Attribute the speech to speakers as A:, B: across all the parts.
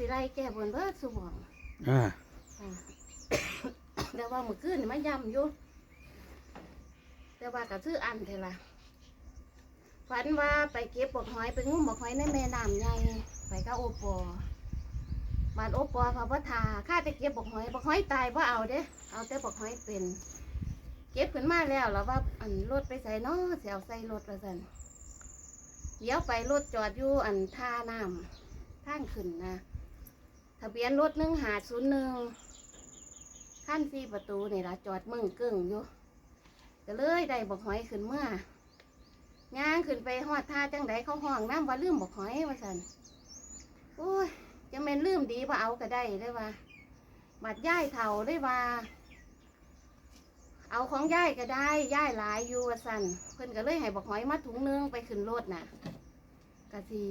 A: สิไล่แก้
B: บ
C: นเบิดสุหมอง
B: อ่า
C: ค่ะแต่ว่ามื้อคืนนี่มันย่ำอยู่แต่ว่าก็ซื้ออันเท่าล่ะฝันว่าไปเก็บบอกหอยไปงุ้มบอกหอยในแม่น้ำใหญ่ไปกับโอปอบ้านโอปอพระพทาข้าจะเก็บบอกหอยบอกหอยตายว่าเอาเด้เอาแต่บอกหอยเป็น เก็บขึ้นมาแล้วแล้วว่าอันรถไปใส่เนาะเสียวใส่รถไปสันเดี๋ยวไปรถจอดอยู่อันท่าน้ำทางขึ้นนะ ทะเบียนรถหนึ่งหาศูนย์หนึ่งขั้นสี่ประตูนี่ละจอดมึงกึ่งอยู่ก็เลยได้บอกหอยขึ้นเมื่อย่างขึ้นไปหอดท่าจังไดเขาห้องน้ำว่าลืมบอกหอยว่าสันโอ้ยจะเป็นลืมดีว่าเอาก็ได้ได้ว่าบัดย่ายเท่าได้ว่า เอาของย่ายก็ได้ย่ายหลายอยู่ว่าสันเพิ่นก็เลยให้บอกหอยมาถุงนึงไปขึ้นรถน่ะกะสิ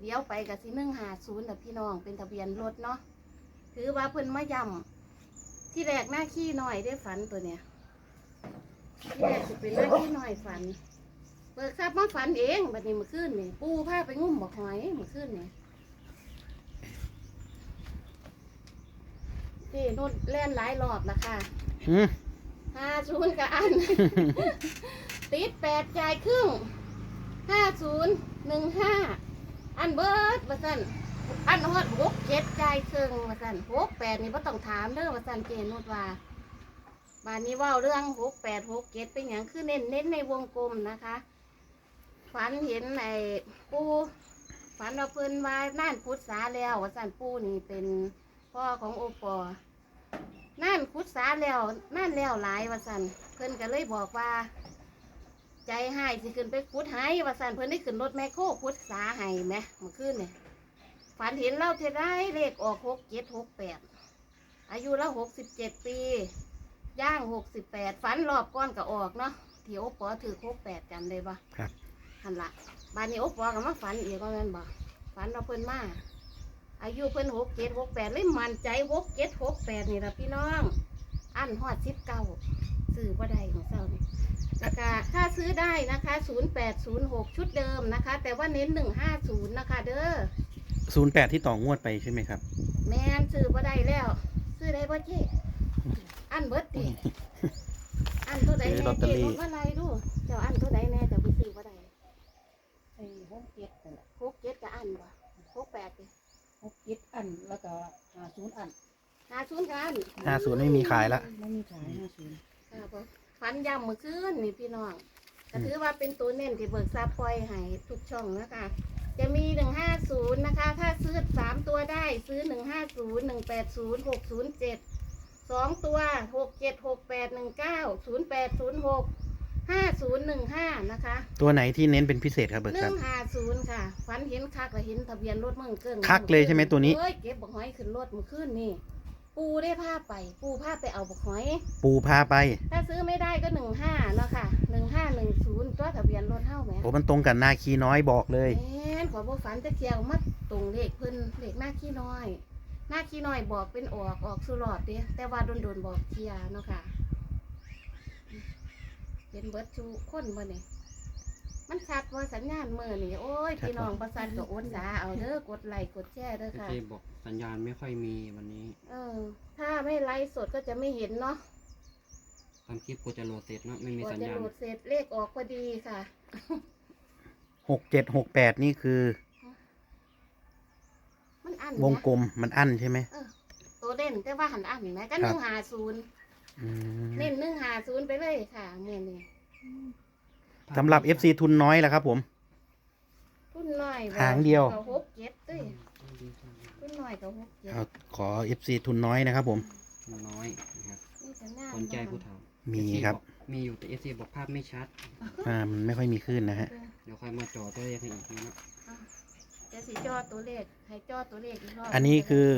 C: เลี้ยวไปกะสิหนึ่งหาศูนย์แต่พี่น้องเป็นทะเบียนรถเนาะถือว่าเพิ่นมาย่ำที่แรกหน้าขี้หน่อยได้ฝันตัวเนี้ยที่แรกสิเป็นหน้าขี้หน่อยฝันเปิดทราบมาฝันเองบัดนี้เมื่อคืนนี่ปูพาไปงุ่มบอกหอยเมื่อคืนนี่นี่นุ่นแล่นหลายรอบละค่ะ
B: อืม
C: ห้าศูนย์กับอัน ติดแปดจ่ายครึ่งห้าศูนย์หนึ่งห้า อันเบิร์ดมาสั่นอันฮอดหกเจ็ดใจ่ายครึ่งมาสั่นหกแปดนี่บ่ต้องถามเด้อมาสั่นเจนุดว่าบานนี้ว่าเรื่องหกแปดหกเจ็ดเป็นอย่างคือเน้นเน้นในวงกลมนะคะฝันเห็นไอ้ปูฝันว่าเพิ่นว่าน่านพุทธสาแล้วว่าสั่นปูนี่เป็นพ่อของโอปอนั่นคุดสาแล้วนั่นแล้วหลายว่าสันเพิ่นก็เลยบอกว่า ใจหายสิขึ้นไปคุดหายว่าสันเพิ่นได้ขึ้นรถแมคโครคุดสาให้ไหมเมื่อคืนเนี่ยฝันเห็นเล่าเทไรเลขออกหกเจ็ดหกแปดอายุเราหกสิบเจ็ดปี ย่างหกสิบแปดฝันรอบก้อนก็ออกเนาะที่โอปอถือหกแปดจำได้ปะ
B: ครับ
C: หันละบานนี้โอปอก็มาฝันอีกว่าแม่นบ่ฝันเราเพิ่นมาอายุเพิ่นหกเจ็ดหกแปดเลยมั่นใจหกเจ็ดหกแปดนี่ละพี่น้อง อันฮอดสิบเก้าซื้อบ่ได้ของเจ้านี่แล้วก็ถ้า ซื้อได้นะคะศูนย์แปดศูนย์หกชุดเดิมนะคะ แต่ว่าเน้นหนึ่งห้าศูนย์นะคะ เด้อ
B: ศูนย์แปดที่ต่องวดไปใช่ไหมครับ
C: แม่นซื้อบ่ได้แล้ว ซื้อได้บ่เจ๊อันเบิดติอันตัวใด
B: ซื้อล
C: แน่
B: อตเตอ
C: เจ๊
B: รี่
C: ลดว่าไรดูเจ้าอันตัวใดแน่เจ้าไปซื้อบ่ได้
D: ไอ้หกเจ็ดนั่นแหละ
C: หกเจ็ดกับอันบ่หกแปดติ
D: หกเจ็ดอันแล้วก็ห้าศูนย์อัน
C: ห้าศูนย์กับอัน
B: ห้าศูนย์ไม่มีขายละ
D: ไม่มีขายห้าศูนย์
C: ค่ะผมฟันยำเมื่อคืนนี่พี่น้อง ก็ถือว่าเป็นตัวเน้นที่เบิกทรัพย์ปล่อยให้ทุกช่องนะคะ จะมีหนึ่งห้าศูนย์นะคะ ถ้าซื้อสามตัวได้ซื้อหนึ่งห้าศูนย์หนึ่งแปดศูนย์หกศูนย์เจ็ดสองตัวหกเจ็ดหกแปดหนึ่งเก้าศูนย์แปดศูนย์หกห้าศูนย์หนึ่งห้านะคะ
B: ตัวไหนที่เน้นเป็นพิเศษครับเบิก
C: ห
B: ครั
C: นึ่
B: บ
C: งห้าศูนย์ค่ะฟันเห็นคักและเห็นทะเบียนรถเมืองเกิ้ง
B: คักเลยใช่ไหมตัวนี้
C: เอ้ยเก็บบักหอยขึ้นรถเมื่อคืนนี่ ปูได้ผ้าไป ปูผ้าไปเอาบักหอย
B: ปูพาไป
C: ถ้าซื้อไม่ได้ก็หนึ่งห้าเนาะค่ะหนึ่งห้าหนึ่งศูนย์ตัวทะเบียนรถเท่าไหม
B: โอ้มันตรงกับนาคีน้อยบอกเลย
C: แม่นขอบ่ฝันจะเกี่ยวมาตรงเลขเพิ่นเลขหน้าขี้น้อย หน้าขี้น้อยบอกเป็นออกออกสุรอดเด้แต่ว่าโดนโดนๆบอกเทียเนาะค่ะเป็นเบิร์ดชูคนบ่เนี่ย มันชัดว่าสัญญาณมือนี่โอ้ย
B: ชัด
C: พี่น้อง
B: บ่
C: ประสานก็โอนสาเอาเด้อกดไลค์กดแชร์เด้อค่ะ
E: เจบอกสัญญาณไม่ค่อยมีวันนี้
C: เออ ถ้าไม่ไลฟ์สดก็จะไม่เห็นเนาะ
E: ทำคลิปกูจะโหลดเสร็จเนอะไม่มี
C: กว่า
E: สัญ
C: จะ
E: ญาณ
C: โหลดเสร็จเลขออกพอดีค่ะ
B: หกเจ็ดหกแปดนี่คือ
C: มันอัน
B: วง
C: นะ
B: กลมมันอั้นใช่ไหม
C: ตัวเด่นแต่ว่าหันอันนะก็
B: ครั
C: หนึ่
B: บ
C: งหาศูนย์
B: อืม
C: เน้นหนึ่งหาศูนย์ไปเลยค่ะเมื่อนี้
B: สำหรับ FC ทุนน้อยแล้วครับผม
C: ทุนน้อย
B: หางเดียว
C: ก็หกเจ็ดเด้ยทุนน้อยก็หกเจ็ด
B: เอาขอ FC ทุนน้อยนะครับผม
E: น้อยนะครับ
C: นี่จะน่า
E: สนใจผู้เฒ่า
B: มี
E: FC
B: ครับ
E: อกมีอยู่แต่เอซีบอกภาพไม่ชัด
B: อ่ามันไม่ค่อยมีขึ้นนะฮะ
E: เดี๋ยวค่อยมาจอตัวเลขให้อีกทีนะ
C: จะสิจอตัวเลขให้จอตัวเลขอีกรอบ
B: อันนี้คือ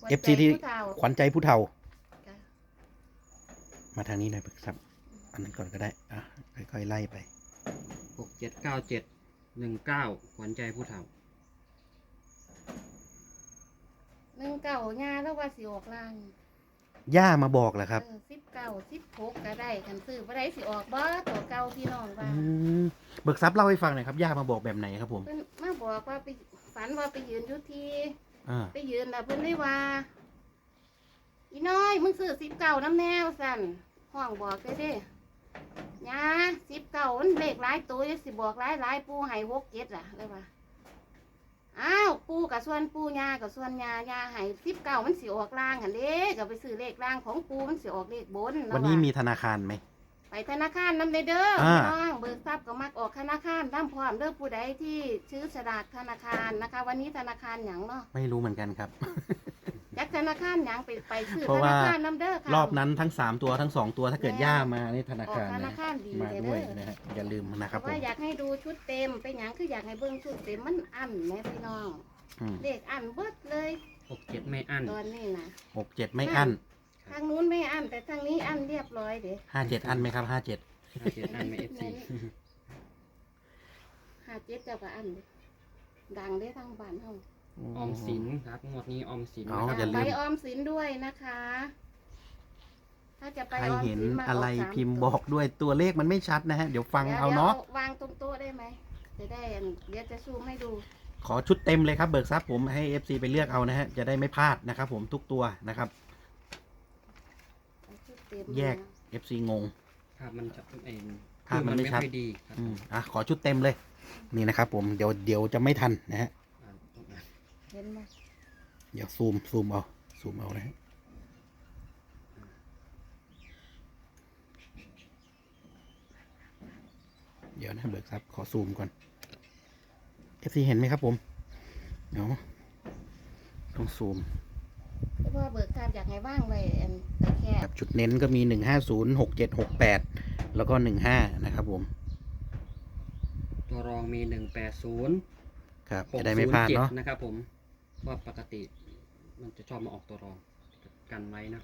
C: หัวใจ
B: FC ที่
C: ผู้เฒ่า
B: ขวัญใจผู้เฒ่า
C: จ้ะ
B: มาทางนี้หน่อยครับ อันนั้นก่อนก็ได้ อะ ค่อยๆไล่ไป
E: หกเจ็ดเก้าเจ็ดหนึ่งเก้าขวัญใจผู้เฒ่า
C: หนึ่งเก่างาแล้วว่าสิออกล่าง
B: ย่ามาบอกเหรอครับ
C: เออสิบเก้าสิบหกก็ได้คันซื้อบ่ได้สิออกบ่ตัวเก่าพี่น้องว่า
B: อืมเบิกทรัพย์เล่าให้ฟังหน่อยครับย่ามาบอกแบบไหนครับผม
C: เพิ่นมาบอกว่าไปฝันว่าไปยืนอยู่ที่
B: อ่า
C: ไปยืนแล้วเพิ่นได้ว่า อีน้อยมึงซื้อสิบเก้าน้ำแนวสั่นห้องบอกได้เด้ ยาสิบเก้ามันเลขหลายตัวจะสิบอกหลายหลายปูให้หกเจ็ดล่ะเลยว่าอ้าวปูกับส่วนปูยากับส่วนยายาให้สิบเก้ามันสิออกล่างหันเด้ก็ไปซื้อเลขล่างของปูมันสิออกเลขบน
B: วันนี้มีธนาคารไหม
C: ไปธนาคารน้ำเด้อเด้อ
B: อ่า
C: พี่น้องเบิกทรัพย์ก็มักออกธนาคารน้ำพร้อมเด้อผู้ใดที่ซื้อสลากธนาคารนะคะ วันนี้ธนาคารหยังเนาะ
B: ไม่รู้เหมือนกันครับ
C: ยักธนาคารหยังไปไปซื้อ
B: เพราะ
C: ธ
B: ว่า
C: นาคารน้ำเด้อค่ะ
B: รอบนั้นทั้งสามตัวทั้งสองตัวถ้าเกิดย่ามาในธนา
C: ออก
B: คาร
C: ธนา
B: นะ
C: คารดี
B: มา
C: เลย
B: ด้วย
C: เด้อ
B: นะฮะอย่าลืมนะครับ
C: แต่
B: ผ
C: ว่ามอยากให้ดูชุดเต็มเป็นหยังคืออยากให้เบิ่งชุดเต็มมันอันแหม่พี่น้อง
B: อืม
C: เด็กอันเบิดเลย
E: หกเจ็ดไม่อั้น
C: ตอนนี้นะ
B: หกเจ็ดไม่อั้น
C: ทางนู้นไม่อันแต่ทางนี้อันเรียบร้อยเด้
B: ห้าเจ็ดอั้นไหมครับห้าเจ็ด
E: ห้าเจ็ดอั้นไม่เอฟซี
C: หาเจ็ดเจ้าก็อันเด้ดังได้ทางบ้านเฮา
E: ออมสินครับงวดนี้ออมสิน
B: อ๋อ
E: นะครับ
B: อย่าลื
C: ไป
B: ม
C: ออมสินด้วยนะคะ ถ้าจะไป
B: ใคร
C: ออม
B: เห็น
C: สินมา
B: อะไร
C: เาสา
B: พิมพ์
C: ตัว
B: บอกด้วยตัวเลขมันไม่ชัดนะฮะ เดี๋ยวฟัง
C: ดี๋ยว
B: เอาเนาะ
C: ดี๋ยววางตรงโต๊ะได้ไหมจะได้อันเดี๋ยวจะซูมให้ดู
B: ขอชุดเต็มเลยครับเบิกทรัพย์ผมให้ FC ไปเลือกเอานะฮะ จะได้ไม่พลาดนะครับผมทุกตัวนะครับ
C: เอาชุดเต็ม
B: แยก
C: นะ
B: FC งง
E: ภาพมันจะเอง
B: ภาพมันไม่ชัด
E: ค่อยดีครับ
B: อืมอะขอชุดเต็มเลย นี่นะครับผมเดี๋ยวเดี๋ยวจะไม่ทันนะฮะ
E: อ่านต้องอ่าน
C: เห็นไหม
B: เดี๋ยวซูมซูมเอาซูมเอานะฮะเดี๋ยวนะเบิกทรัพย์ขอซูมก่อน FC เห็นไหมครับผม เดี๋ยวต้องซูม
C: เพราะว่าเบิกทราบอยากให้ว่างไว้อันแต่แค่
B: ครับจุดเน้นก็มีหนึ่งห้าศูนย์หกเจ็ดหกแปดแล้วก็หนึ่งห้านะครับผม
E: ตัวรองมีหนึ่งแปดศูนย์
B: ครับ
E: หก
B: จะได้ไม่
E: ศูน
B: พลา
E: ย์
B: ด
E: เจ็ด
B: เนาะ
E: นะครับผม ว่าปกติมันจะชอบมาออกตัวรองกันไว้นะ